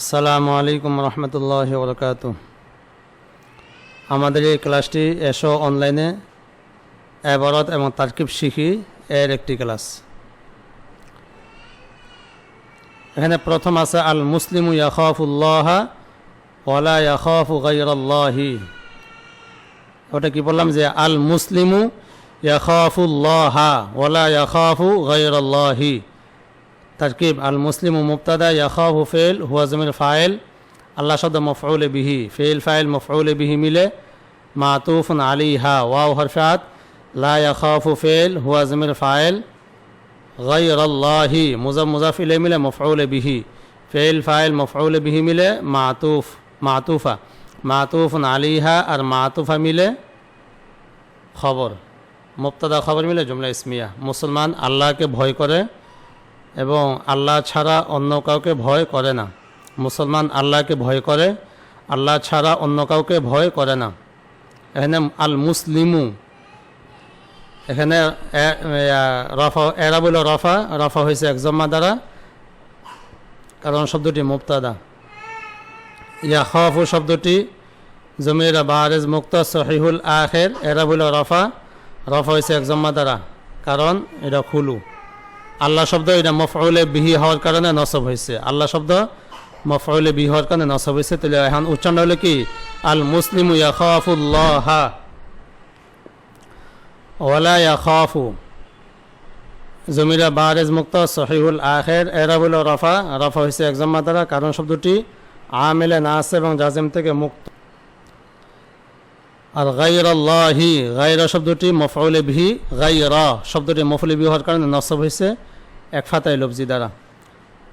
আসসালামু আলাইকুম রহমতুল্লাহ বরকাত আমাদের এই ক্লাসটি এসো অনলাইনে এবারত এবং তারকিব শিখি এর একটি ক্লাস। এখানে প্রথম আছে আল মুসলিমু ইয়াখাফুল্লাহ ওটা কি বললাম যে আল মুসলিমু ইয়াখাফুল্লাহ ওয়ালা ইয়াখাফু গাইরাল্লাহি তরকিব আল মুসলিম মুবতাদা ইয়াখাহু ফেল হুয়া জমির ফাইল আল্লাহ শব্দ মফউল বিহি ফেল ফাইল মফউল বিহি মিলে মাতুফুন আলী হা ওয়াও হরফাত লা ইয়াখাফু ফেল হুয়া জমির ফাইল غير الله مضاف مضاف إليه মিলে مفعول به فعل فاعل مفعول به মিলে معطوف معطوفة معطوف عليها আর معطوفة মিলে খবর মুক্তাদা খবর মিলে জুমলা ইসমিয়া মুসলমান আল্লাহকে ভয় করে এবং আল্লাহ ছাড়া অন্য কাউকে ভয় করে না। মুসলমান আল্লাহকে ভয় করে, আল্লাহ ছাড়া অন্য কাউকে ভয় করে না। এখানে আল মুসলিমু এখানে রফা, এরা বলে রফা রফা হয়েছে একজম্মা দ্বারা। কারণ শব্দটি মুক্তাদা ইয়া খফু শব্দটি জমির বারেজ মুক্ত সহিহুল আখের, এরা বলে রফা রফা হয়েছে একজম্মা দ্বারা। কারণ এটা খুলু। আল্লাহ শব্দ এটা মফউলে বিহি হওয়ার কারণে নসব হয়েছে। আল্লাহ শব্দ মফউলে বিহি হওয়ার কারণে নসব হয়েছে। তাহলে এখন উচ্চারণ হলো কি? আল মুসলিম জমিরা বারেজ মুক্ত সহিহুল আখের। এরা বল রফা। রফা হয়েছে একজম দ্বারা কারণ শব্দটি আমেলে নাস এবং জাজেম থেকে মুক্ত। আর গাইর আল্লাহি গাইরা শব্দটি মফউলে বিহি। গাইরা শব্দটি মফউলে বিহি হওয়ার কারণে নসব হয়েছে। এক ফাতাই লফজি দ্বারা।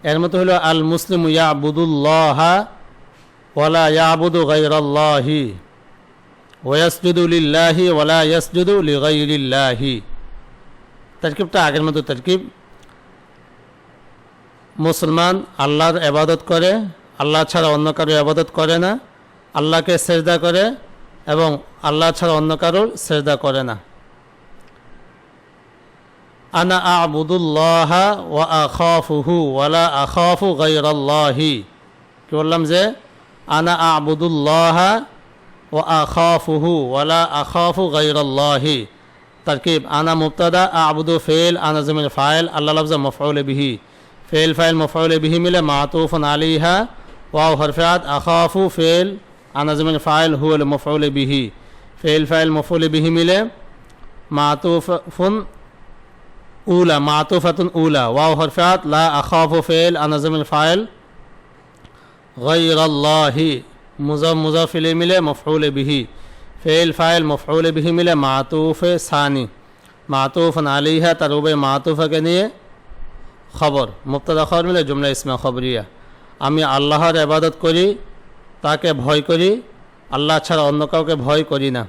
এর মতো হলো আল মুসলিম ইয়া আবুদুল্লাহ ওয়ালা ইয়া আবুদু গাইরাল্লাহি ওয়াসজুদু লিল্লাহি ওয়ালা ইয়াসজুদু লিগাইরিল্লাহি। তরকিবটা আগের মতো তারকিব। মুসলমান আল্লাহর এবাদত করে, আল্লাহ ছাড়া অন্য কারও আবাদত করে না, আল্লাহকে সেজদা করে এবং আল্লাহ ছাড়া অন্য কারোর সেজদা করে না। আনা আবুদুল্লাহ ওয়া আখাফুহু ওয়ালা আখাফু গাইরাল্লাহি কি বললাম যে আনা আবুদুল্লাহ ও আখাফুহু ওয়ালা আখাফু গাইরাল্লাহি তরকিব আনা মুবতাদা আবুদু ফেল আনা জমিন ফাইল আল্লাহ লফজ মফউল বিহি ফেল ফাইল মফউল বিহি মিলে মাতুফুন আলিহা ওয়াও হরফাত আখাফু ফেল আনা জমিন ফাইল হুয়াল মফউল বিহি ফেল ফাইল মফউল বিহি মিলে মাতুফুন উলা মাতুফাতুন উলা ওয়াও হরফাত লা আখাফু ফেল আনাজমিল ফাইল গৈরাল্লাহি মুজাফ মুজাফিলে মিলে মফউলে বিহি ফেল ফাইল মফউলে বিহি মিলে মাতুফ সানি মাতুফন আলিহা তার উবে মাতুফাকে নিয়ে খবর মুক্তাদা খবর মিলে জুমলা ইসমা খবরিয়া আমি আল্লাহর আবাদত করি তাকে ভয় করি, আল্লাহ ছাড়া অন্য কাউকে ভয় করি না।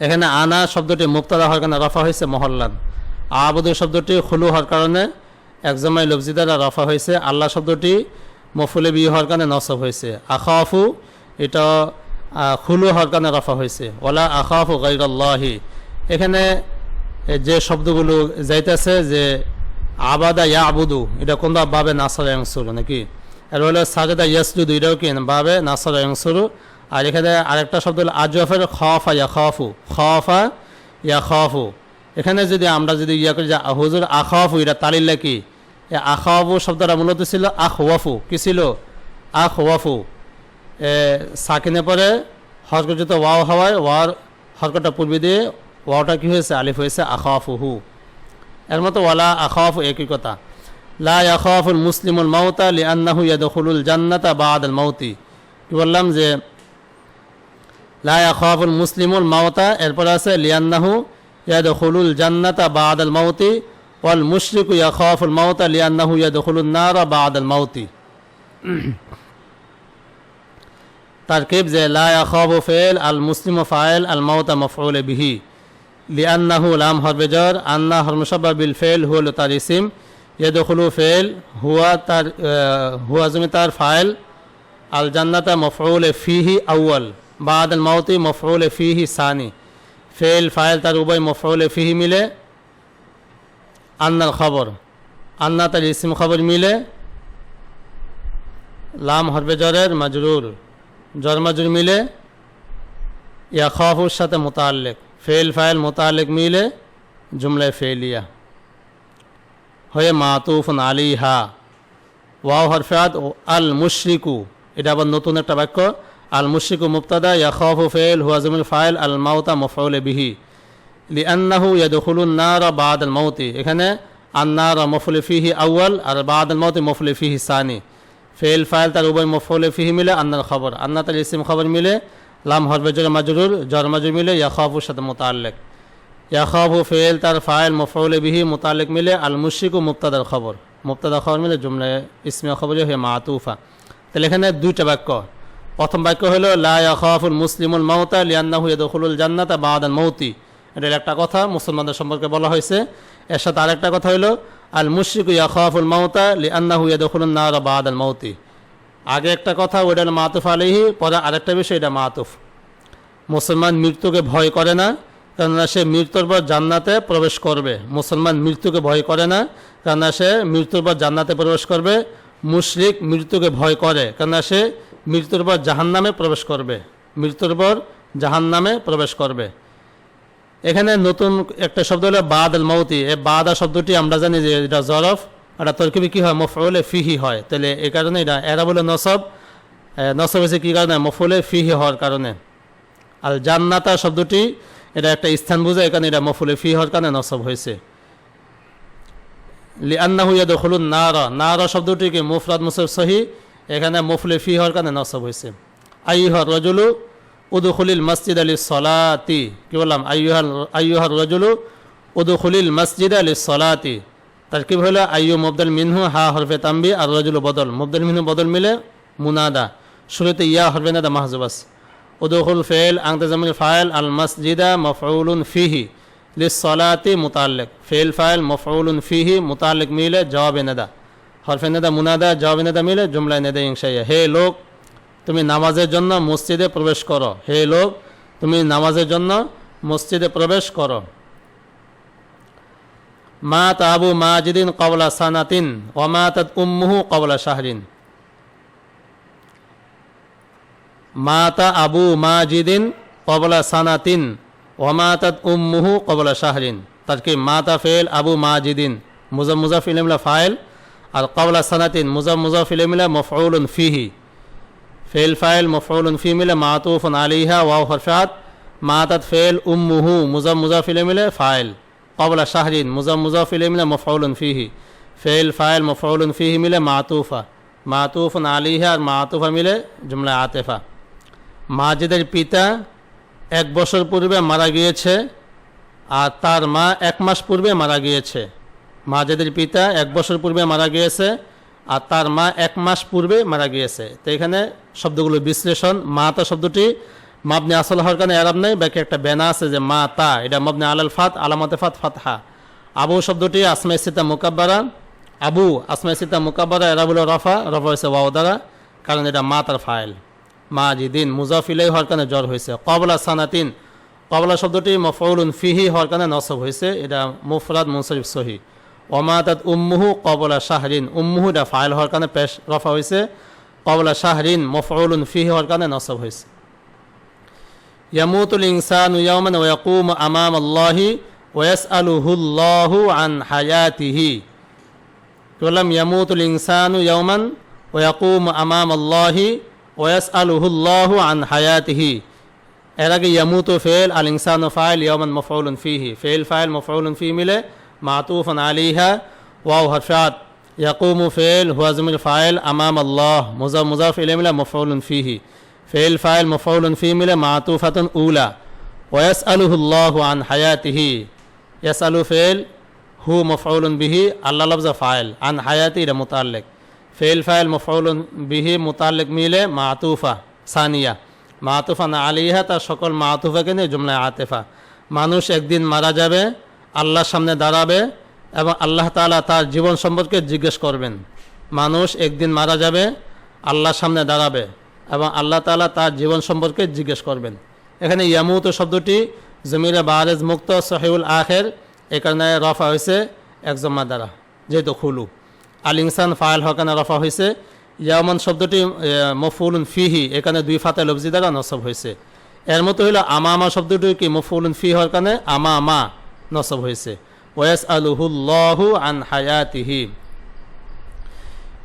এখানে আনা শব্দটি মুক্তাদা হওয়ার কারণে রফা হয়েছে মহল্লান। আবুদু শব্দটি খুলু হওয়ার কারণে একজমাই লফজি দ্বারা রফা হয়েছে। আল্লাহ শব্দটি মফুলে বিয়ে হওয়ার কারণে নসব হয়েছে। আখাফু, এটা খুলু হওয়ার কারণে রফা হয়েছে। ওলা আখাফু গাইরাল্লাহি এখানে যে শব্দগুলো যাইতেছে যে আবাদা ইয়া আবুদু এটা কোন বাবে নাসার অংশুরু নাকি? আর হলো সাজেদা ইয়াসজুদু, এটাও কি বাবে নাসার অংশুরু আর এখানে আরেকটা শব্দ হলো আজফের খফা ইয়া খফু খফা ইয়া খফু এখানে যদি আমরা যদি ইয়া করি যে হুজুর আখাফু এটা তালিল্লা কি এ আখাফু শব্দটা মূলত ছিল আখ ওয়াফু কি ছিল? এ, সাকিনে পরে হরকচিত ওয়াও হওয়ায়, ওয়ার হরকটা পূর্বে দিয়ে ওয়াওটা কি হয়েছে? আলিফ হয়েছে আখাফুহু এর মতো ওয়ালা আখাফু একই কথা। লা আখাফুল মুসলিমুল মাউতা লি আন্নাহু ইয়াদখুলুল জান্নাতা বাদাল মাউতি। কি বললাম যে, লা আখাফুল মুসলিমুল মাউতা, এরপর আছে লিয়ান্নাহু يدخل الجنة بعد الموت والمشرك يخاف الموت لأنه يدخل النار بعد الموت. تركيب زي لا يخاف فعل المسلم فاعل الموت مفعول به. لأنه لام حرف جر أن حرف مشبه بالفعل هو لتاريسم يدخل فعل هو تار آه، هو زمتار فاعل. الجنة مفعول فيه أول بعد الموت مفعول فيه ثاني. ফেল ফায়েল তার উভয় মফলে ফিহি মিলে আন্নার খবর আন্না তার ইসিম খবর মিলে লাম হরবে জরের মাজরুর জর মাজুর মিলে ইয়া খফুর সাথে মোতালেক ফেল ফায়েল মোতাল্লেক মিলে জুমলায় ফেলিয়া হয়ে মাতুফন আলিহা ওয়াও হরফাত ও আল মুশরিকু এটা আবার নতুন একটা বাক্য. আল মুশরিকু মুক্তাদা ইয়াখাফু ফেল হুয়াজমুল ফাইল আল মাউতা মফউলে বিহি। লিআন্নাহু ইয়াদখুলুন নার বাদ আল মাউতি। এখানে আন্নার মফুলে ফিহি আউয়াল আর বাদ আল মাউতি মফুলে ফিহি সানি। ফেল ফাইল তার উভয় মফুলে ফিহি মিলে, আন্নার খবর। আন্না তার ইসিম খবর মিলে, লাম হরবে জর মাজরুর জর মাজরুর মিলে, ইয়াখাফুর সাথে মোতাল্লেক ইয়াখাফু ফেল তার ফাইল মফউলে বিহি মোতালেক মিলে আল মুশিক ও মুক্তাদার খবর। মুক্তাদা খবর মিলে জুমলায় ইসমিয়া খবর হয়ে মাতুফা। তাহলে এখানে দুইটা বাক্য। প্রথম বাক্য হলো, লা ইয়াখাফুল মুসলিমুল মাউতা লিয়ান্নাহু ইয়াদখুলুল জান্নাতা বাদাল মৌতি। এটা একটা কথা মুসলমানদের সম্পর্কে বলা হয়েছে। এর সাথে আরেকটা কথা হলো, আল মুশরিক ইয়াখাফুল মাউতা লিয়ান্নাহু ইয়াদখুলুন নার বাদাল মৌতি। আগে একটা কথা, ওইটা হলো মাতুফ আলিহি পরে আরেকটা বিষয়, এটা মাতুফ। মুসলমান মৃত্যুকে ভয় করে না, কেননা সে মৃত্যুর পর জান্নাতে প্রবেশ করবে। মুসলমান মৃত্যুকে ভয় করে না, কেননা সে মৃত্যুর পর জান্নাতে প্রবেশ করবে। মুশরিক মৃত্যুকে ভয় করে, কেননা সে মৃত্যুর পর জাহান্নামে প্রবেশ করবে। মৃত্যুর পর জাহান্নামে প্রবেশ করবে। এখানে নতুন একটা শব্দ হলো বাদ আল মৌতি এই বাদা শব্দটি আমরা জানি যে এটা জরফ এটা তরকিবি কী হয়? মফলে ফিহি হয়। তাহলে এই কারণে এটা এরা বলে নসব। এ, নসব হয়েছে কী কারণে? মফলে ফিহি হওয়ার কারণে। আর জান্নাতা শব্দটি এটা একটা স্থান বোঝায় এখানে এটা মফুলে ফি হওয়ার কারণে নসব হয়েছে। লি আন্না হুইয়া দখলুন নারা। নারা শব্দটিকে মুফরাদ মুসব সহি এখানে মফুলে ফি হওয়ার কারণে নসব হয়েছে। আইহর রজুলু উদুখলিল মসজিদ আলী সলাতি, কি বললাম? আইহার আইহার রজুলু উদুখলিল মসজিদ আলী সলাতি। তার কি হলো আইয়ু মুবদল মিনহু, হা হরফে তাম্বি আর রজুল বদল। মুবদল মিনহু বদল মিলে মুনাদা। শুরুতে ইয়া হরফে নাদা মাহজুবাস উদুখুল ফেল আংতাজামিল ফাইল, আল মসজিদা মফউলুন ফিহি লিসলাতি মুতাল্লিক। ফেল ফাইল, মফউলুন ফিহি মুতাল্লিক মিলে জবাব নেদা। হরফে নেদা মুনাদা জবাব নেদা মিলে জুমলায় নেদা ইংশাইয়া হে লোক তুমি নামাজের জন্য মসজিদে প্রবেশ করো। হে লোক তুমি নামাজের জন্য মসজিদে প্রবেশ করো। মা তাবু মাজিদিন কবলা সানাতিন ওমা তাদ উম্মুহু কবলা শাহরিন। মাতা আবু মাজিদিন কবলা সানাতিন ওমাতাত উম্মুহু কবলা শাহরিন। তার কি মাতা ফেল আবু মাজিদিন। মুজা মুজা ফিলিমলা ফাইল আর কবলা সানাতিন মুজা মুজা ফিলিমলা মফউলুন ফিহি। ফেল ফাইল মফউলুন ফি মিলে মাতুফুন আলিহা ওয়াও হরফাত। মাতাত ফেল উম্মুহু মুজা মুজা ফিলিমিলে ফাইল। কবলা শাহরিন মুজা মুজা ফিলিমিলে মফউলুন ফিহি। ফেল ফাইল মফউলুন ফিহি মিলে মাতুফা। মাতুফুন আলিহা আর মাতুফা মিলে জুমলা আতেফা। মাজিদের পিতা এক বছর পূর্বে মারা গিয়েছে আর তার মা এক মাস পূর্বে মারা গিয়েছে। মাজিদের পিতা এক বছর পূর্বে মারা গিয়েছে আর তার মা এক মাস পূর্বে মারা গিয়েছে। তো এখানে শব্দগুলো বিশ্লেষণ, মা তা শব্দটি মাবনে আসল হওয়ার কারণে আরাম নেই, বাকি একটা বেনা আছে যে মা তা, এটা মাবনে আলাল ফাত, আলামতে ফাত ফাতহা। আবু শব্দটি আসমা সিতা মুকাব্বারা, আবু আসমা সিতা মুকাব্বারা, এরা বলে রফা রফা হয়েছে ওয়াও কারণ এটা মা তার ফাইল। মাজিদিন মুজাফিলাই হওয়ার কারণে জ্বর হয়েছে। কবলা সানাতিন, কবলা শব্দটি মফউলুন ফিহি হওয়ার কারণে নসব হয়েছে, এটা মুফরাদ মুনসরিফ সহি। ওমাতাত উম্মুহু কবলা শাহরিন। উম্মুহু এটা ফাইল হওয়ার কারণে পেশ রফা হয়েছে। কবলা শাহরিন মফউলুন ফি হওয়ার কারণে নসব হয়েছে। ইয়ামুতুল ইনসানু ইয়াওমান ওয়া ইয়াকুমু আমাম আল্লাহি ওয়া ইয়াসআলুহু আল্লাহু আন হায়াতিহি। বললাম ইয়ামুতুল ইনসানু ইয়াওমান ওয়া ইয়াকুমু আমাম আল্লাহি ওয়াস আলহুল্লাহু আন হায়াতিহি। এর আগে ইয়ামুতু ফেল, আল ইনসানু ফাইল ইয়ামান মফউলুন ফিহি। ফেল, ফাইল, মফউলুন ফি মিলে মাতুফান আলিহা ওয়াও হরফাত ইয়াকুমু ফেল হুয়াজমুল ফাইল আমাম আল্লাহ। মুজা মুজাফ ইলে মিলে মফউলুন ফিহি। ফেল ফাইল মফউলুন ফি মিলে মাতুফাতুন উলা। ওয়াস আলহুল্লাহু আন হায়াতিহি। ইয়াস আলু ফেল হু মফউলুন বিহি, আল্লাহ লফজা ফাইল, আন হায়াতি এটা মুতাল্লিক। ফেল ফাইল মফউলুন বিহি মুতাল্লিক মিলে মাতুফা সানিয়া। মাতুফা না আলিহা তার সকল মাতুফাকে নিয়ে জুমলায় আতেফা। মানুষ একদিন মারা যাবে আল্লাহর সামনে দাঁড়াবে এবং আল্লাহ তাআলা তার জীবন সম্পর্কে জিজ্ঞেস করবেন। মানুষ একদিন মারা যাবে, আল্লাহর সামনে দাঁড়াবে এবং আল্লাহ তাআলা তার জীবন সম্পর্কে জিজ্ঞেস করবেন। এখানে ইয়ামুত শব্দটি জমিরে বারেজ মুক্ত সহিউল আখের এই কারণে রফা হয়েছে এক জমা দ্বারা যেহেতু খুলু। আল ইনসান ফাইল হকানে রফা হয়েছে। ইয়ামান শব্দটি মফুলুন ফিহি, এখানে দুই ফাতে লবজি দ্বারা নসব হয়েছে। এর মতো হইল আমা আমা শব্দটি কি মফুলুন ফি হওয়ার কারণে? আমা আমা নসব হয়েছে। ওয়াস আলহুল্লাহু আন হায়াতিহি।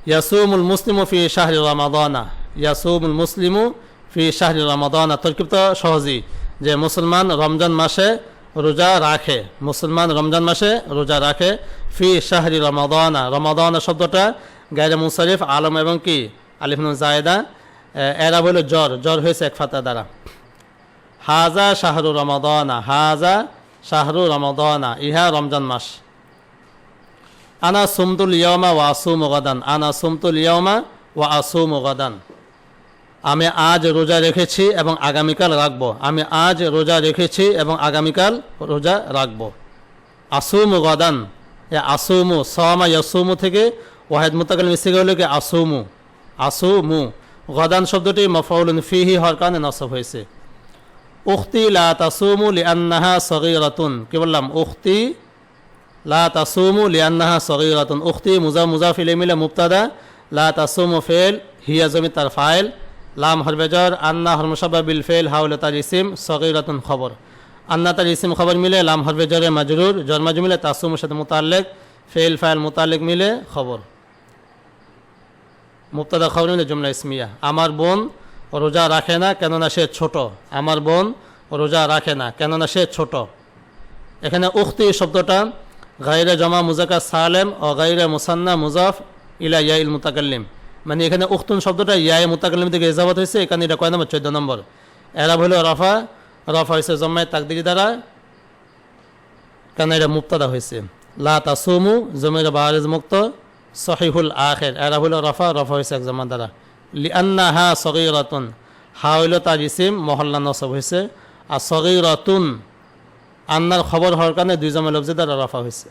ইয়াসুমুল মুসলিমু ফি শাহরি রমাদানা। ইয়াসুমুল মুসলিমু ফি শাহরি রমাদানা। তর্কিপ্ত সহজেই যে মুসলমান রমজান মাসে রোজা রাখে। মুসলমান রমজান মাসে রোজা রাখে ফি শাহরি রমাদানা। রমাদানা শব্দটা গায়রে মুসারিফ আলম এবং কি? আলিফনুল জায়দা। এরা বলে জ্বর। জ্বর হয়েছে এক ফাতা দ্বারা। হাজা শাহরু রমাদানা। হাজা শাহরু রমাদানা, ইহা রমজান মাস। আনা সুমতুল ইয়মা ওয়া আসুম গদান, আনা সুমতুল ইয়মা ওয়া আসুম গদান। আমি আজ রোজা রেখেছি এবং আগামীকাল রাখব। আমি আজ রোজা রেখেছি এবং আগামীকাল রোজা রাখব। আসুম গদান, এ আসুমু সমা ইয়াসুমু থেকে ওয়াহেদ মুতাকাল মিস্তিকে হলো কি আসুমু আসুমু। গদান শব্দটি মফাউলুন ফিহি কারণে নসব হয়েছে। উখতি লা তাসুমু লিআন্নাহা সগীরাতুন। কি বললাম? উখতি লা তাসুমু লিআন্নাহা সগীরাতুন। উখতি মুজা মুজাফ ইলাইহি মিলে মুবতাদা। লা তাসুমু ফেল হিয়া জমি তার ফাইল। লাম হরবেজর আন্না হরমসাবা বিল ফেল হাউল তার ইসিম, সগীরাতুন খবর। আন্না তার ইসিম খবর মিলে লাম হরবেজরে মাজরুর জন্মাজ মিলে তাসুমের সাথে মুতাল্লেক, ফেল ফাইল মুতাল্লেক মিলে খবর। মুক্তাদা খবর মিলে জুমলা ইসমিয়া। আমার বোন রোজা রাখে না কেননা সে ছোট। আমার বোন রোজা রাখে না কেননা সে ছোট। এখানে উখতি শব্দটা গাইরে জমা মুজাকা সালেম ও গাইরে মুসান্না মুজাফ ইলা ইয়াইল মুতাকাল্লিম। মানে এখানে উখতুন শব্দটা ইয়াই মুতাকাল্লিম থেকে ইজাবত হয়েছে, এখানে এটা কয় নম্বর? চোদ্দ নম্বর। এরা হলো রফা রফা হয়েছে জমায় তাকদিরি দ্বারা। কেন এটা মুক্তাদা হয়েছে। লা তাসুমু, জমির বাহারিজ মুক্ত, সহিহুল আখের। এরা হলো রফা রফা হয়েছে এক জমা দ্বারা। লিআন্না হা সগীরাতুন। হা হইল তার ইসিম, মহল্লা নসব হয়েছে আর সগীরাতুন, আন্নার খবর হওয়ার কারণে দুই জমা লফজি দ্বারা রফা হয়েছে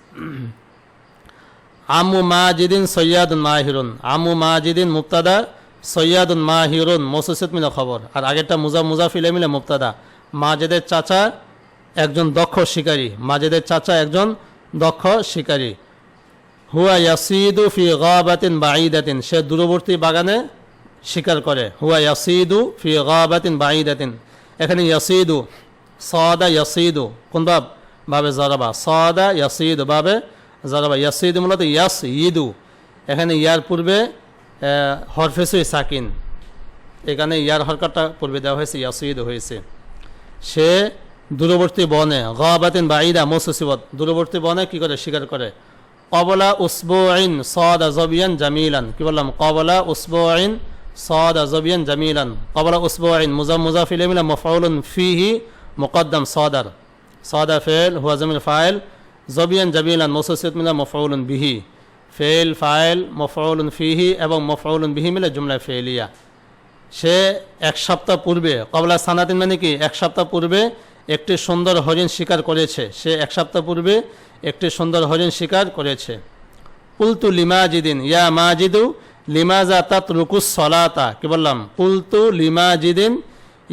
আমু মাজিদিন সৈয়াদুন মাহিরুন। আমু মাজিদিন মুক্তাদা সৈয়াদুন মাহিরুন মসুসিদ মিলে খবর। আর আগেরটা মুজা মুজাফিলে মিলে মুক্তাদা মাজেদের চাচা একজন দক্ষ শিকারী। মাজেদের চাচা একজন দক্ষ শিকারী। হুয়া ইয়াসিদু ফি গাবাতিন বাঈদাতিন। সে দূরবর্তী বাগানে শিকার করে, হুয়া ইয়াসিদু ফি গাবাতিন বাঈদাতিন। এখানে ইয়াসিদু, সদা ইয়াসিদু, কোন বাব? বাবে জরাবা সদা ইয়াসিদু বাবে জরাবা ইয়াসিদু মূলত ইয়াস ইদু এখানে ইয়ার পূর্বে হরফেসুই সাকিন। এখানে ইয়ার হরকারটা পূর্বে দেওয়া হয়েছে, ইয়াসিদু হয়েছে। সে দূরবর্তী বনে, গাবাতিন বাঈদা মসুসিবত দূরবর্তী বনে কি করে? শিকার করে, কবলা উসবুইন সদ আজবিয়ান জামিলান। কি বললাম? কবলা উসবুইন সদ আজবিয়ান জামিলান কবলা উসবুইন মুজাম মুজাফিল মিলা মফাউলুন ফিহি মুকদ্দম সদার সদা ফেল হুয়া জামিল ফাইল জবিয়ান জামিলান মসুসিদ মিলা মফাউলুন বিহি ফেল ফাইল মফাউলুন ফিহি এবং মফাউলুন বিহি মিলে জুমলা ফেলিয়া সে এক সপ্তাহ পূর্বে কবলা সানাতিন মানে কি? এক সপ্তাহ পূর্বে একটি সুন্দর হরিণ শিকার করেছে। সে এক সপ্তাহ পূর্বে একটি সুন্দর হরিণ শিকার করেছে। কুলতু লিমাজিদিন, ইয়া মাজিদু লিমাজা তাত রুকুস সলাতা? কি বললাম? কুলতু লিমাজিদিন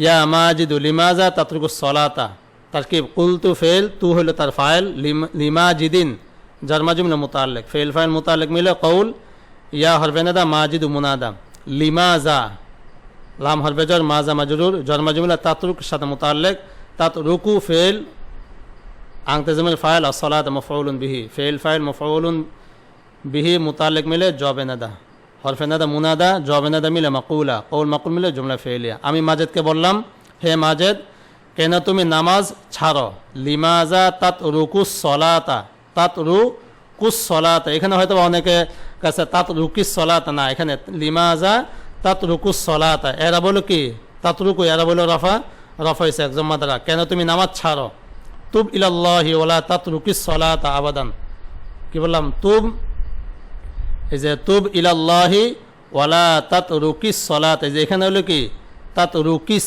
ইয়া মাজিদু, লিমাজা তাত রুকুস সলাতা। তার কি? কুলতু ফেল, তু হইল তার ফাইল লিমাজিদিন। জারমাজুমিল মোতালেক ফেল, ফাইল মোতালেক মিলে কৌল ইয়া হরবেনাদা মাজিদু, মুনাদা। লিমাজা, লাম হরবেজর মাজা, মাজরুর। জন্মাজুমিলা তাতরুক, সাথে মোতালেক তাত রুকু ফেল আংতেজমিল ফাইল আসলাত মফউলুন বিহি। ফেল, ফাইল মফউলুন বিহি মুতালেক মিলে জবেনাদা হরফেনাদা মুনাদা জবেনাদা মিলে মাকুলা কৌল মাকুল মিলে জুমলা ফেলিয়া আমি মাজেদকে বললাম, হে মাজেদ, কেন তুমি নামাজ ছাড়ো? লিমাজা তাত রুকুস সলাতা তাত রু কুস সলাতা। এখানে হয়তো অনেকে কাছে তাত রুকিস সলাতা না, এখানে লিমাজা তাত রুকুস সলাতা। এরা বলো কি? তাত রুকু এরা বলো রফা রফা হয়েছে একজন মাদারা কেন তুমি নামাজ ছাড়ো? তুব ইলাল্লাহি ওলা তাত রুকিস সলাতা আবাদান। কি বললাম? তুব এই যে তুব ইলাল্লাহি ওয়ালা তাত রুকিস সলাত, এই যে এখানে হলো কি? তাত রুকিস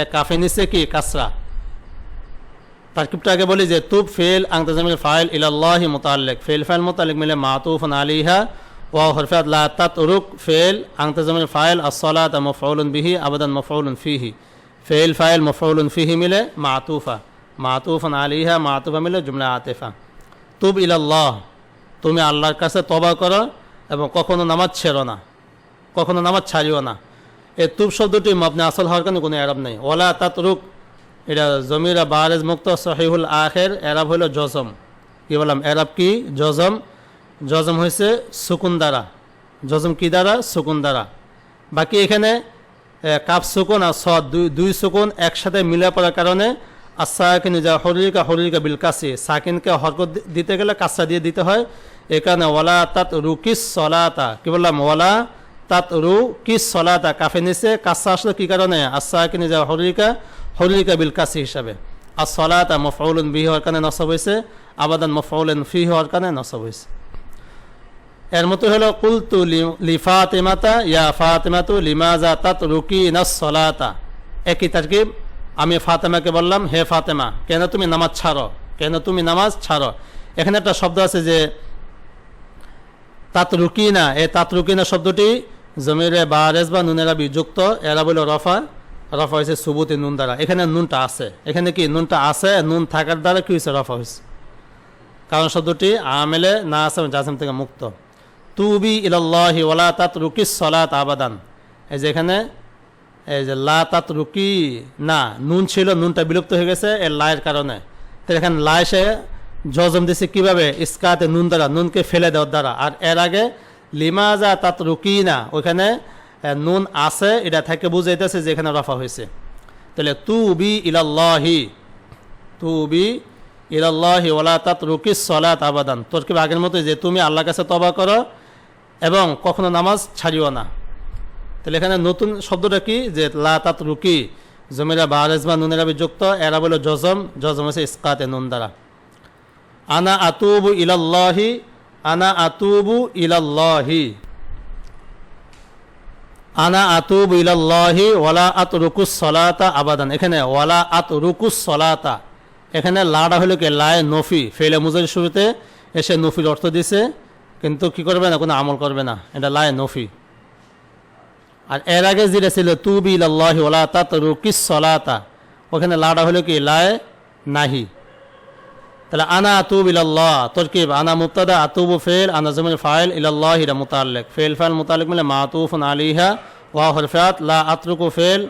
এ কাফে নিচে কি? কাসরা। তারকিবটা আগে বলি যে তুব ফেল আংতাজামিল ফাইল ইলাল্লাহি মুতাল্লিক। ফেল ফাইল মুতাল্লিক মিলে মাতুফন আলিহা ওয়া হরফাত লা তাত রুক ফেল আংতাজামিল ফাইল আসসালাত মফউলুন বিহি, আবাদান মফউলুন ফিহি। ফেল ফাইল মফউলুন ফিহি মিলে মাতুফা। মাতুফন আলিহা মাতুফা মিলে জুমলা আতেফা। তুব ইলাল্লাহ, তুমি আল্লাহর কাছে তবা করো এবং কখনো নামাজ ছেড়ো না, কখনো নামাজ ছাড়িও না। এই তুব শব্দটি মবনে আসল হওয়ার কারণে কোনো এরাব নেই। ওলা তাত রুক এটা জমিরা বারেজ মুক্ত সহিহুল আখের, এরাব হইল জজম। কি বললাম? এরাব কি? জজম। জজম হয়েছে সুকুন দ্বারা জজম কি দ্বারা? সুকুন দ্বারা বাকি এখানে কাপ সুকুন আর স দুই দুই সুকুন একসাথে মিলে পড়ার কারণে আসাকিন যা হরিকা হরিকা বিলকাসি সাকিনকে হরকত দিতে গেলে কাসা দিয়ে দিতে হয়। এ কারণে ওয়ালা তাত রুকিস সলাতা। কি বললাম? ওয়ালা তাত রু কিস সলাতা। কাফে নিচে কাসা আসলে কি কারণে? আসাকিন যা হরিকা হরিকা বিলকাসি হিসাবে। আর সলাতা মফউলুন বিহি হওয়ার কারণে নসব হয়েছে, আবাদান মফউলুন ফি হওয়ার কারণে নসব হয়েছে। এর মতো হলো, কুলতু লি ফাতেমাতা, ইয়া ফাতেমাতু লিমাজা তাত রুকি না সলাতা। একই তারকিব, আমি ফাতেমাকে বললাম, হে ফাতেমা, কেন তুমি নামাজ ছাড়ো? কেন তুমি নামাজ ছাড়ো? এখানে একটা শব্দ আছে যে তাত রুকিনা এই তাত রুকিনা শব্দটি জমিরে বা রেজ বা নুনেরা বিযুক্ত এরা বলে রফা রফা হয়েছে সুবুতি নুন দ্বারা। এখানে নুনটা আছে। এখানে কি নুনটা আছে? নুন থাকার দ্বারা কি হয়েছে রফা হয়েছে কারণ শব্দটি আমেলে না আসেম জাসেম থেকে মুক্ত। তুবি ইলাল্লাহি ওলা তাত রুকি সলাত আবাদান। এই যে এখানে, এই যে লা তাত রুকি না, নুন ছিল, নুনটা বিলুপ্ত হয়ে গেছে, এর লায়ের কারণে। তো এখানে লাই সে জজম দিছে কীভাবে? ইস্কাতে নুন দ্বারা, নুনকে ফেলে দেওয়ার দ্বারা। আর এর আগে, লিমাজা তাত রুকি না ওইখানে নুন আছে, এটা থেকে বুঝাইতেছে যে এখানে রফা হয়েছে। তাহলে তুবি ইলাল্লাহি তুবি ইলাল্লাহি ওলা তাত রুকিস সলাত আবাদান। তোর কি আগের মতো যে তুমি আল্লাহ কাছে তবা করো এবং কখনো নামাজ ছাড়িও না? তাহলে এখানে নতুন শব্দটা কি? যে লা তাত রুকি জমিরা বা নুনের আবি যুক্ত, এরা বলে জজম জজম হচ্ছে ইস্কাতে নুন দ্বারা। আনা আতুবু ইলাল্লাহি, আনা আতুবু ইলাল্লাহি। আনা আতুবু ইলাল্লাহি, ওয়ালা আত রুকুস সলাতা আবাদান। এখানে ওয়ালা আত রুকুস সলাতা। এখানে লাড়া হলো কি? লায় নফি। ফেলে মুজের শুরুতে এসে নফির অর্থ দিছে, কিন্তু কি করবে না? কোনো আমল করবে না। এটা লায় নফি। আর এর আগে যেটা ছিল, তুবি ইলাল্লাহি ওয়ালা তাত রুকিস সলাতা। ওখানে লাড়া হলো কি? লায় নাহি। তাহলে আনা আতুব ইলাল্লাহ, তরকিব, আনা মুবতাদা, আতুবু ফেল, আনা জমিল ফাইল ইলাল্লাহ ইরা মুতাল্লিক। ফেল ফাইল মুতাল্লিক মিলে মাতুফুন আলিহা ওয়া হরফাত লা আতরুকু ফেল,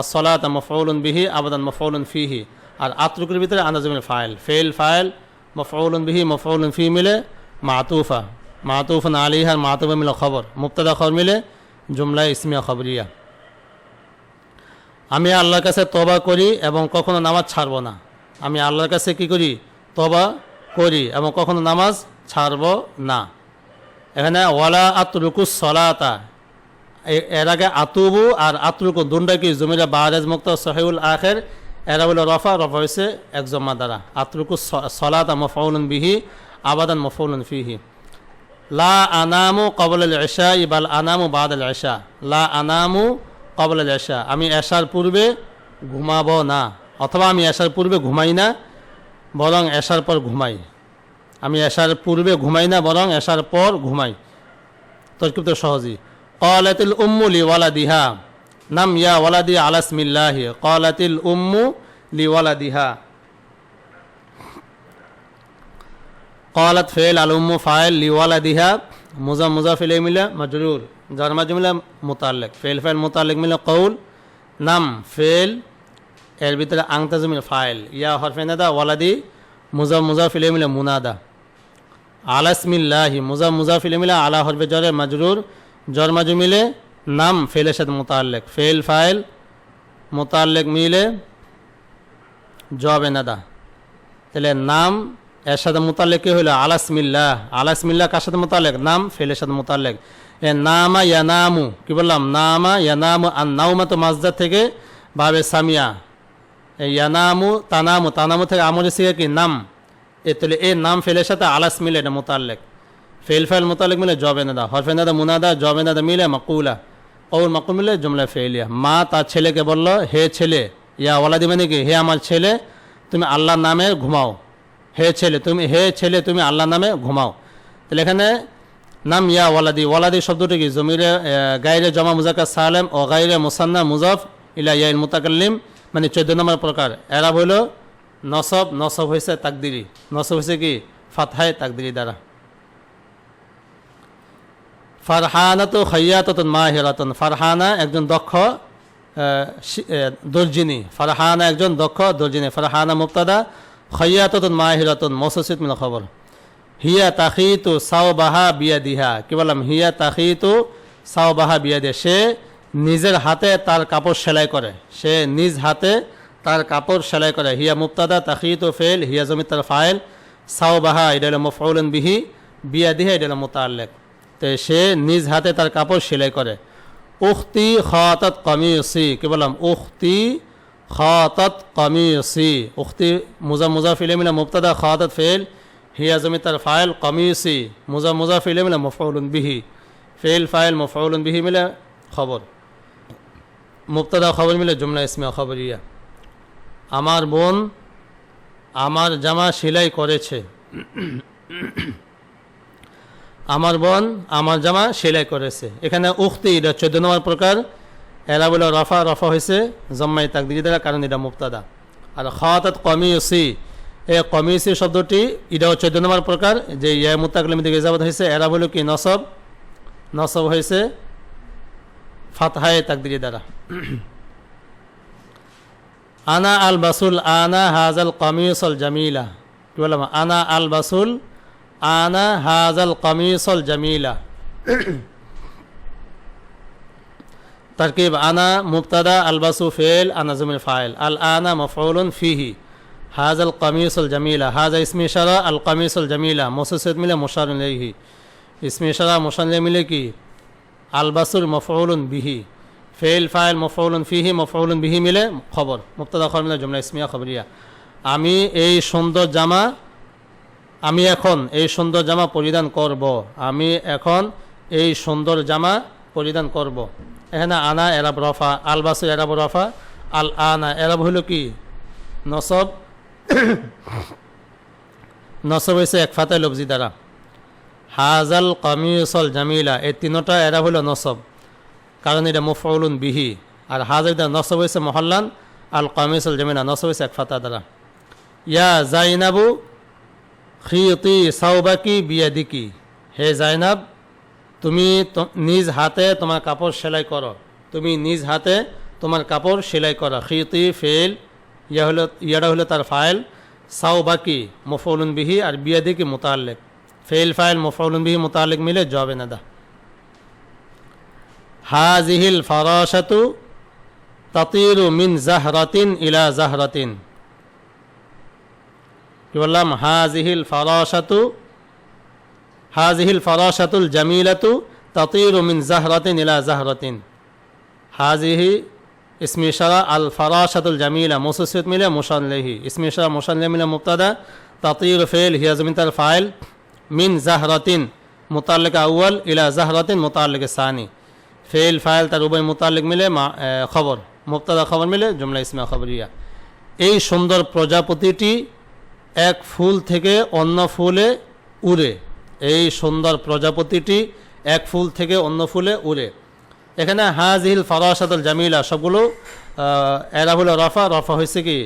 আসসালাত মফউলুন বিহি, আবাদান মফউলুন ফিহি। আর আতরুকের ভিতরে আনা জমিল ফাইল। ফেল ফাইল মফউলুন বিহি, মফউলুন ফি মিলে মাতুফা। মাতুফুন আলিহা মাতুফা মিলে খবর। মুক্তাদা খবর মিলে জুমলা ইসমিয়া খবরিয়া। আমি আল্লাহর কাছে তবা করি এবং কখনো নামাজ ছাড়ব না। আমি আল্লাহর কাছে কি করি? তবা করি এবং কখনো নামাজ ছাড়বো না। এখানে ওয়ালা আতরুকু সলাতা। এর আগে আতুবু আর আতরুকু দুনটা কি জমিরা বাহারেজ মুক্ত সহেউল আখের, এরা বলে রফা রফা হয়েছে এক জমা দ্বারা। আতরুকু সলাতা মফৌলুন বিহি, আবাদান মফৌলুন ফিহি। লা আনামু কবল এশা ইবাল আনামু বাদ এশা লা আনামু কবল এশা আমি এশার পূর্বে ঘুমাবো না, অথবা আমি এশার পূর্বে ঘুমাই না বরং এশার পর ঘুমাই আমি এশার পূর্বে ঘুমাই না বরং এশার পর ঘুমাই তর্কিব তো সহজই কলাতিল উম্মু লি ওয়ালাদিহা নাম ইয়া ওয়ালাদি আলাসমিল্লাহি কলাতিল উম্মু লি ওয়ালাদিহা قالت فعل الأم فاعل لولدها مضاف مضاف إليه ملا مجرور جار مجرور ملا متعلق فعل فعل متعلق ملا قول নাম ফেল এর ভিতরে আংতাজ মিলে ফাইল। ইয়া হরফেনাদা ওয়ালাদি, মুজা মুজা, ফিলে মিলে মুনাদা। আলাসমিল্লাহি, মুজা মুজা, ফিলে মিলে আলা হরফে জরে মাজরুর। জর মাজু মিলে নাম, ফেলের সাথে মোতাল্লেক। ফেল ফাইল, মোতাল্লেক মিলে জবে নাদা তাহলে নাম, এর সাথে মোতালেক কি হইল? আলাসমিল্লাহ। আলাসমিল্লাহ কার সাথে মোতালেক নাম, ফেলের সাথে মোতালেক এ নামা ইয়ানামু, কি বললাম? নামা ইয়ানামু আর নাউমা তো মাজদার থেকে, বাবে সামিয়া। ইয়ানামু, তানামু তানামু থেকে আমলে শিখে কি? নাম। এ তাহলে এ নাম ফেলের সাথে আলাস মিলে, এটা মোতালেক ফেল ফেল মোতালেক মিলে জবে নাদা হরফে নাদা মুনাদা, জবে নাদা মিলে মাকুলা। কৌল মাকুল মিলে জুমলা ফেলিয়া মা তার ছেলেকে বলল, হে ছেলে, ইয়া ওলা দিবে নাকি হে আমার ছেলে, তুমি আল্লাহর নামে ঘুমাও। হে ছেলে, তুমি, হে ছেলে, তুমি আল্লাহর নামে ঘুমাও। তাহলে এখানে নাম ইয়া ওয়ালাদি। ওয়ালাদি শব্দটি কি? জমিরে গাইরে জমা মুজাক্কা সালেম ও গাইরে মুসান্না মুজফ ইলা ইয়াইল মুতাকাল্লিম। মানে চোদ্দ নম্বর প্রকার। এরা হইল নসব নসব হয়েছে তাকদিরি। নসব হয়েছে কি? ফাতহায় তাকদিরি দ্বারা। ফারহানা ফারহানাতু খৈয়াতন মাহিরাতন। ফারহানা একজন দক্ষ দর্জিনী। ফারহানা একজন দক্ষ দর্জিনী। ফারহানা মুক্তাদা খৈয়াতন মাহিরাতন। মসসিদ মিল খবর। হিয়া তাখিতু সাওবাহা বিয়া দিহা কি বললাম? হিয়া তাখিতু সাওবাহা বিয়া দিয়ে সে নিজের হাতে তার কাপড় সেলাই করে। সে নিজ হাতে তার কাপড় সেলাই করে। হিয়া মুক্তাদা তাখিতু ফেল, হিয়া জমি তার ফাইল, সাওবাহা এটা হলো মফউলন বিহি বিয়া দিহা এটা হলো মোতাল্লেক তো সে নিজ হাতে তার কাপড় সেলাই করে। উখতি খাতাত কমিউসি কি বললাম? উখতি খাতাত কমিউসি উখতি মুজা মুজা ফিলে মিলা মুক্তাদা খাতাত ফেল, হিয়া জমি তার ফাইল কমিউসি মুজা মুজা ফিলে মিলা মফউলুন বিহি। ফেল, ফাইল, মফউলুন বিহি মিলে খবর। মুক্তাদা খবর মিলে, জুমলা ইসমিয়া খবরিয়া। আমার বোন আমার জামা সেলাই করেছে। আমার বোন আমার জামা সেলাই করেছে। এখানে উক্তি এটা চোদ্দ নম্বর প্রকার। এরা বলে রফা রফা হয়েছে জম্মাই তাক তাকদিরি দ্বারা, কারণ এটা মুক্তাদা আর খাওয়াত কমিউসি, এই কমিউসি শব্দটি, এটাও চোদ্দ নম্বর প্রকার। যে ইয়া মুতাকলিম দিকে ইজাবত হয়েছে এরা বলে কি নসব? নসব হয়েছে ফাতহায় তাকদিরি দ্বারা আনা আল বাসুল আনা হাজাল কমিউসল জামিলা কি বললাম আনা আল বাসুল আনা হাজাল কমিউসল জামিলা তরকিব আনা মুবতাদা আলবাসু ফেল আনা জমির ফাইল আল আনা মফউলুন ফিহি হাজাল কমিউসল জামিলা হাজা ইসমি ইশারা আল কমিউসল জামিলা মুসসিদ মিলে মুশার ইলাইহি ইসমি ইশারা মুশার মিলে কি আলবাসুল মফউলুন বিহি। ফেল ফাইল মফউলুন ফিহি, মফউলুন বিহি মিলে খবর। মুক্তাদা খবর মিলে জুমলা ইসমিয়া খবরিয়া। আমি এই সুন্দর জামা, আমি এখন এই সুন্দর জামা পরিধান করব। আমি এখন এই সুন্দর জামা পরিধান করব। এখানে আনা এরাব রফা, আলবাসুল এরাব রফা, আল আনা এরাব হইল কি? নসব নসব হয়েছে এক ফাতে লবজি দ্বারা। হাজাল কমিউসল জামিলা, এই তিনোটা এরা হলো নসব। কারণ এটা মুফউলুন বিহি। আর হাজার নসব হয়েছে মহল্লান, আল কমিউসল জামিলা, নসব হয়েছে এক ফাতা দ্বারা। ইয়া জাইনাবু খিয়তি সাউবাকি বিয়াদিকি। হে জাইনাব, তুমি নিজ হাতে তোমার কাপড় সেলাই করো। তুমি নিজ হাতে তোমার কাপড় সেলাই করো। খিয়তি ফেল ইয়া হলো, ইয়াটা হলো তার ফাইল। সাউবাকি মফউলুন বিহি, আর বিয়াদিকি মোতাল্লেক। ফেল ফাইল মফউলুন বিহি মোতাল্লেক মিলে জবে নাদা হাজিহিল ফরাশাতু তাতিরু মিন জাহরাতিন ইলা জাহরাতিন কি বললাম হাজিহিল ফরাশাতু হাজিহিল ফরাশাতুল জামিলাতু তাতিরু মিন জাহরাতিন ইলা জাহরাতিন হাজিহি ইসমি ইশারা আল ফরাশাতুল জামিলা মুসসিদ মিলে মুসানলেহি ইসমি ইশারা মুসানলে মিলে মুবতাদা তাতির ফেল হিয়া জমিন তার ফাইল মিন জাহরাতিন, মুতাল্লিক আউয়াল ইলা জাহরাতিন, মুতাল্লিক সানি। ফেল ফাইল তার উভয় মুতাল্লিক মিলে খবর, মুবতাদা খবর মিলে জুমলা ইসমা খবরিয়া। এই সুন্দর প্রজাপতিটি এক ফুল থেকে অন্য ফুলে উড়ে। এই সুন্দর প্রজাপতিটি এক ফুল থেকে অন্য ফুলে উড়ে। এখানে হাজিল ফরাসাদুল জামিলা সবগুলো এরা হলো রফা রফা হয়েছে কি?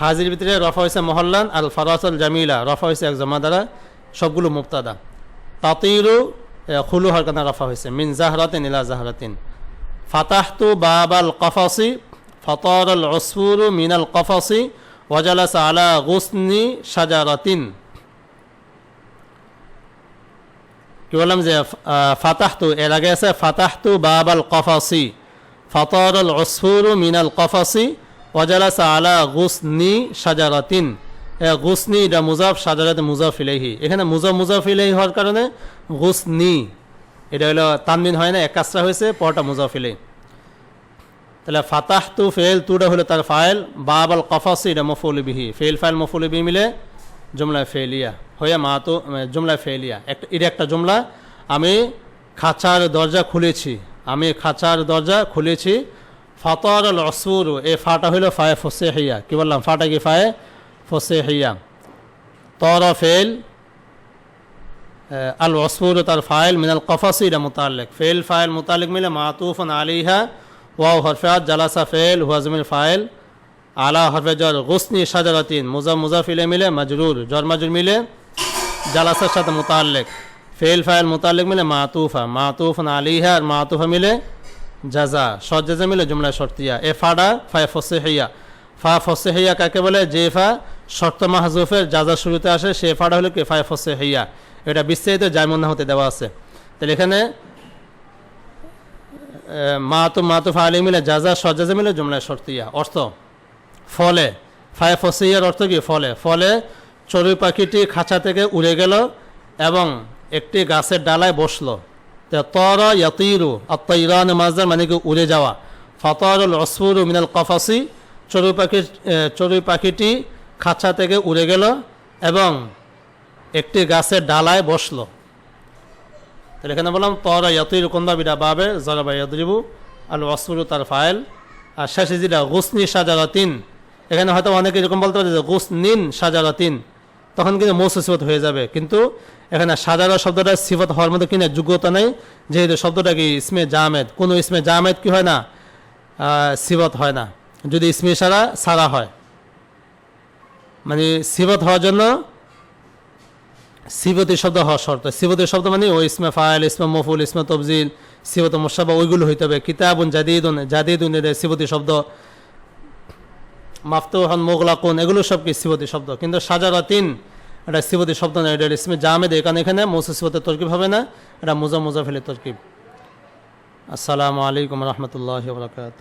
হাজির ভিতরে রফা হয়েছে মহল্লান আর ফরাসাল জামিলা, রফা হয়েছে এক জমা দ্বারা। সবগুলো মুক্তাদা তাতিরু খুলু হরকানা রফা হয়েছে। মিন জাহরাতিন ইলা জাহরাতিন। ফাতাহতু বাবাল কফাসি ফতর আল অসফুরু মিনাল কফাসি, ওয়াজালাস আলা গুসনি সাজারাতিন কি বললাম যে ফাতাহতু, এর আগে আছে ফাতাহতু বাবাল কফাসি ফতর আল অসফুরু মিনাল কফাসি, ওয়াজালাস আলা গুসনি সাজারাতিন গুসনি, এটা মুজাফ, সাজারাতে মুজাফ ইলাইহি। এখানে মুজাফ মুজাফ ইলাইহি হওয়ার কারণে গুসনি, এটা হলো তানমিন হয় না, এক কাজটা হয়েছে, পরটা মুজাফ ইলাইহি। তাহলে ফাতাহ তু ফেল তুটা হলো তার ফাইল, বাবাল কফাসি, এটা মফুল বিহি। ফেল ফাইল মফুল বিহি মিলে জুমলা ফেলিয়া হয়ে মা তো জুমলা ফেলিয়া একটা, এটা একটা জুমলা, আমি খাঁচার দরজা খুলেছি, আমি খাঁচার দরজা খুলেছি ফাতর আল অসুর এ ফাটা হইল ফায়ে ফসে হিয়া কি বললাম? ফাটা কি ফায়ে? ফসে হিয়া তর ফেল আল অসফুর তার ফাইল মিনাল কফাসি এটা মোতালেক ফেল ফাইল মোতালেক মিলে মাতুফন আলিহা ওয়াও হরফাত জালাসা ফেল হুয়াজমির ফাইল, আলা হরফে জর, গুসনি সাজারাতিন মুজা মুজাফিলে মিলে মজরুর, জর মাজুর মিলে জালাসার সাথে মোতালেক ফেল ফাইল মোতালেক মিলে মাতুফা মাতুফ আলিহা আর মাতুফা মিলে জাজা, সজ্জাজা মিলে জুমলা শর্তিয়া। এ ফাডা, ফায় ফসেহিয়া। ফা ফসেহিয়া কাকে বলে? যে ফা শর্ত মাহজুফের যা যা শুরুতে আসে, সে ফাডা হলো কি? ফায় ফসেহিয়া এটা বিস্তারিত জায়মন্না হতে দেওয়া আছে। তাহলে এখানে মাতু মাতুফ আলী মিলে জাজা সজ্জাজা মিলে জুমলা শর্তিয়া অর্থ, ফলে। ফায় ফসিয়ার অর্থ কি? ফলে। ফলে চড়ুই পাখিটি খাঁচা থেকে উড়ে গেল এবং একটি গাছের ডালায় বসল। তে তর ইয়াতিরু আত্মাইরান মাজদার মানে কি? উড়ে যাওয়া। ফতরুল অসফুরু মিনাল কফাসি। চড়ুই পাখি চড়ুই পাখিটি খাঁচা থেকে উড়ে গেল এবং একটি গাছের ডালায় বসল। তাহলে এখানে বললাম তর ইয়াতির কোনবা বিডা বাবে জরাবা ইয়াদরিবু আল অসফুরু তার ফাইল। আর শেষে যেটা গুসনি সাজারাতিন। এখানে হয়তো অনেকে এরকম বলতে পারে যে গুস নিন সাজারাতিন। তখন কিন্তু মৌসু সিফত হয়ে যাবে। কিন্তু এখানে সাজারা শব্দটা সিফত হওয়ার মধ্যে কিনা যোগ্যতা নেই। যেহেতু শব্দটা কি, ইসমে জামেদ? কোনো ইসমে জামেদ কি হয় না? সিবত হয় না। যদি ইসমে সারা সারা হয়। মানে সিবত হওয়ার জন্য সিবতি শব্দ হওয়া শর্ত। সিবতি শব্দ মানে ও ইসমে ফাইল, ইসমে মফুল, ইসমে তবজিল সিবত মোসাবা ওইগুলো হইতে হবে। কিতাবুন জাদিদুন জাদিদুন এদের সিবতি শব্দ। মাফতুহন, মোগলাকুন, এগুলো সব কি সিবতি শব্দ? কিন্তু সাজারাতিন, এটা সিবতি শব্দ না, এটা ইসমে জামেদ এখানে এখানে মৌসু সিবতের তরকিব হবে না, এটা মোজা মোজাফিলের তরকিব। আসসালামু আলাইকুম রহমতুল্লাহ বরকাত